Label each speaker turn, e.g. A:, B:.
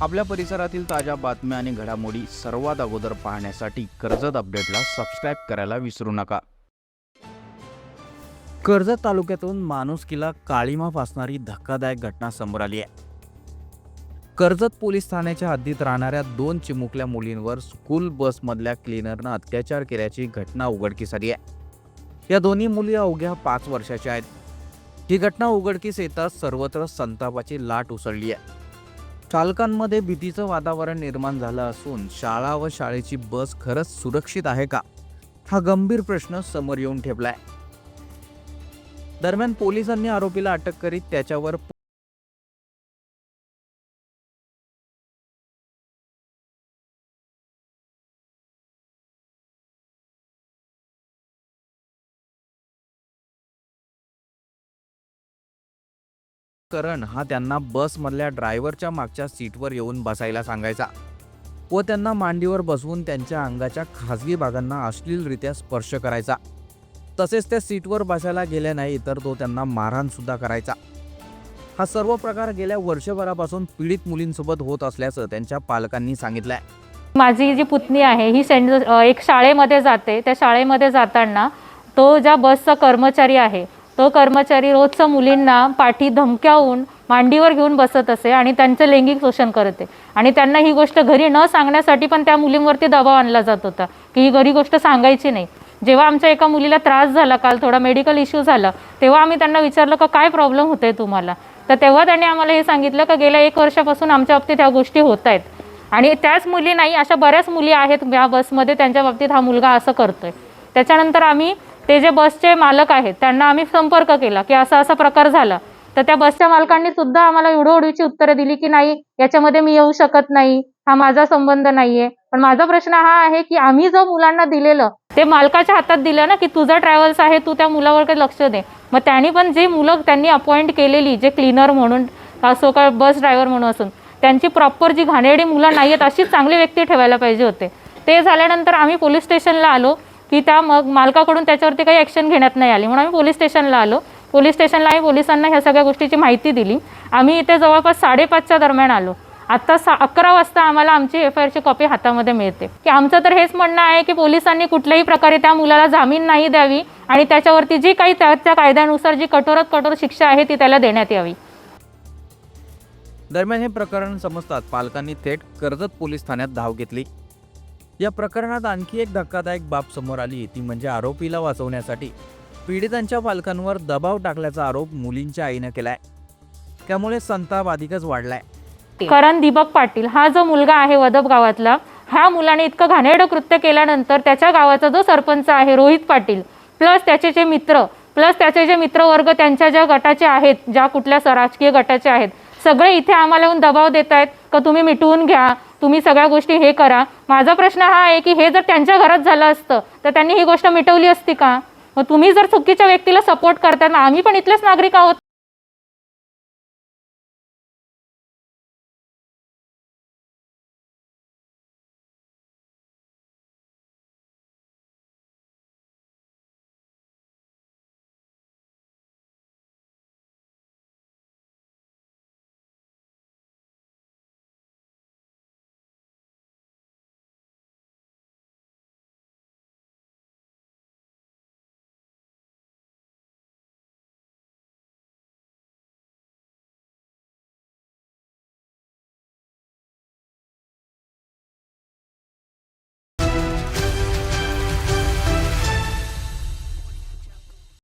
A: आपल्या परिसरातील ताज्या बातम्या आणि घडामोडी सर्वात अगोदर पाहण्यासाठी कर्जत अपडेटला सबस्क्राईब करायला विसरू नका. कर्जत तालुक्यातून माणुसकीला काळीमा फासणारी धक्कादायक घटना समोर आली आहे. कर्जत पोलीस ठाण्याच्या हद्दीत राहणाऱ्या दोन चिमुकल्या मुलींवर स्कूल बसमधल्या क्लिनरनं अत्याचार केल्याची घटना उघडकीस आली आहे. या दोन्ही मुली अवघ्या पाच वर्षाच्या आहेत. ही घटना उघडकीस येताच सर्वत्र संतापाची लाट उसळली आहे. चालकांमध्ये भीतीचं वातावरण निर्माण झालं असून शाळा व शाळेची बस खरंच सुरक्षित आहे का? हा गंभीर प्रश्न समोर येऊन ठेवलाय दरम्यान पोलिसांनी आरोपीला अटक करीत त्याच्यावर करण हा त्यांना बसमधल्या ड्रायव्हरच्या मागच्या सीटवर येऊन बसायला सांगायचा. व त्यांना मांडीवर बसवून त्यांच्या अंगाच्या खाजगी भागांना अश्लीलरित्या स्पर्श करायचा. तसेच त्या सीटवर बसायला गेल्या नाही तर तो त्यांना मारहाणसुद्धा करायचा. हा सर्व प्रकार गेल्या वर्षभरापासून पीडित मुलींसोबत होत असल्याचं त्यांच्या पालकांनी सांगितलंय.
B: माझी जी पुतणी आहे ही सेंट एक शाळेमध्ये जाते. त्या शाळेमध्ये जाताना तो ज्या बसचा कर्मचारी आहे तो कर्मचारी रोजचं मुलींना पाठी धमक्यावून मांडीवर घेऊन बसत असे आणि त्यांचं लैंगिक शोषण करते आणि त्यांना ही गोष्ट घरी न सांगण्यासाठी पण त्या मुलींवरती दबाव आणला जात होता की ही घरी गोष्ट सांगायची नाही. जेव्हा आमच्या एका मुलीला त्रास झाला काल थोडा मेडिकल इश्यू झाला तेव्हा आम्ही त्यांना विचारलं का काय प्रॉब्लेम होतोय तुम्हाला? तर तेव्हा त्यांनी आम्हाला हे सांगितलं का गेल्या एक वर्षापासून आमच्या बाबतीत ह्या गोष्टी होत आहेत. आणि त्याच मुली नाही अशा बऱ्याच मुली आहेत या बसमध्ये त्यांच्या बाबतीत हा मुलगा असं करतोय. त्याच्यानंतर आम्ही ते जे बसचे मालक आहेत त्यांना आम्ही संपर्क केला की असा असा प्रकार झाला. तर त्या बसच्या मालकांनी सुद्धा आम्हाला उडवडीची उत्तरं दिली की नाही याच्यामध्ये मी येऊ शकत नाही हा माझा संबंध नाहीये. पण माझा प्रश्न हा आहे की आम्ही जो मुलांना दिलेलं ते मालकाच्या हातात दिलं ना की तुझा ट्रॅव्हल्स आहे तू त्या मुलावर काही लक्ष दे. मग त्यांनी पण जे मुलं त्यांनी अपॉइंट केलेली जे क्लीनर म्हणून असो का बस ड्रायव्हर म्हणून असून त्यांची प्रॉपर जी घाणेरडी मुलं नाही आहेत अशीच चांगली व्यक्ती ठेवायला पाहिजे होते. ते झाल्यानंतर आम्ही पोलीस स्टेशनला आलो. की त्या मग मालकाकडून त्याच्यावरती काही ॲक्शन घेण्यात नाही आली. म्हणून आम्ही पोलीस स्टेशनला आलो. पोलीस स्टेशनला आम्ही पोलिसांना ह्या सगळ्या गोष्टीची माहिती दिली. आम्ही इथे जवळपास साडेपाचच्या दरम्यान आलो. आत्ता सा अकरा वाजता आम्हाला आमची एफ आय आरची कॉपी हातामध्ये मिळते. की आमचं तर हेच म्हणणं आहे की पोलिसांनी कुठल्याही प्रकारे त्या मुलाला जामीन नाही द्यावी आणि त्याच्यावरती जी काही त्या त्या कायद्यानुसार जी कठोरात कठोर शिक्षा आहे ती त्याला देण्यात यावी.
A: दरम्यान हे प्रकरण समजतात पालकांनी थेट कर्जत पोलीस ठाण्यात धाव घेतली. या प्रकरणात आणखी एक धक्कादायक बाब समोर आली. ती म्हणजे आरोपीला वाचवण्यासाठी पीडितांच्या पालकांवर दबाव टाकल्याचा आरोप मुलींच्या आईनं केलाय. त्यामुळे संताप अधिकच वाढलाय.
B: करण दीपक पाटील हा जो मुलगा आहे वदप गावातला ह्या मुलाने इतकं घाणेरडं कृत्य केल्यानंतर त्याच्या गावाचा जो सरपंच आहे रोहित पाटील प्लस त्याचे जे मित्र प्लस त्याचे जे मित्रवर्ग त्यांच्या ज्या गटाचे आहेत ज्या कुठल्या राजकीय गटाचे आहेत सगळे इथे आम्हाला येऊन दबाव देत आहेत का तुम्ही मिटवून घ्या तुम्ही सगळ्या गोष्टी हे करा. माझा प्रश्न हा आहे की हे जर त्यांच्या घरात झालं असतं तर त्यांनी ही गोष्ट मिटवली असती का? मग तुम्ही जर चुकीच्या व्यक्तीला सपोर्ट करताना आम्ही पण इथलेच नागरिक आहोत.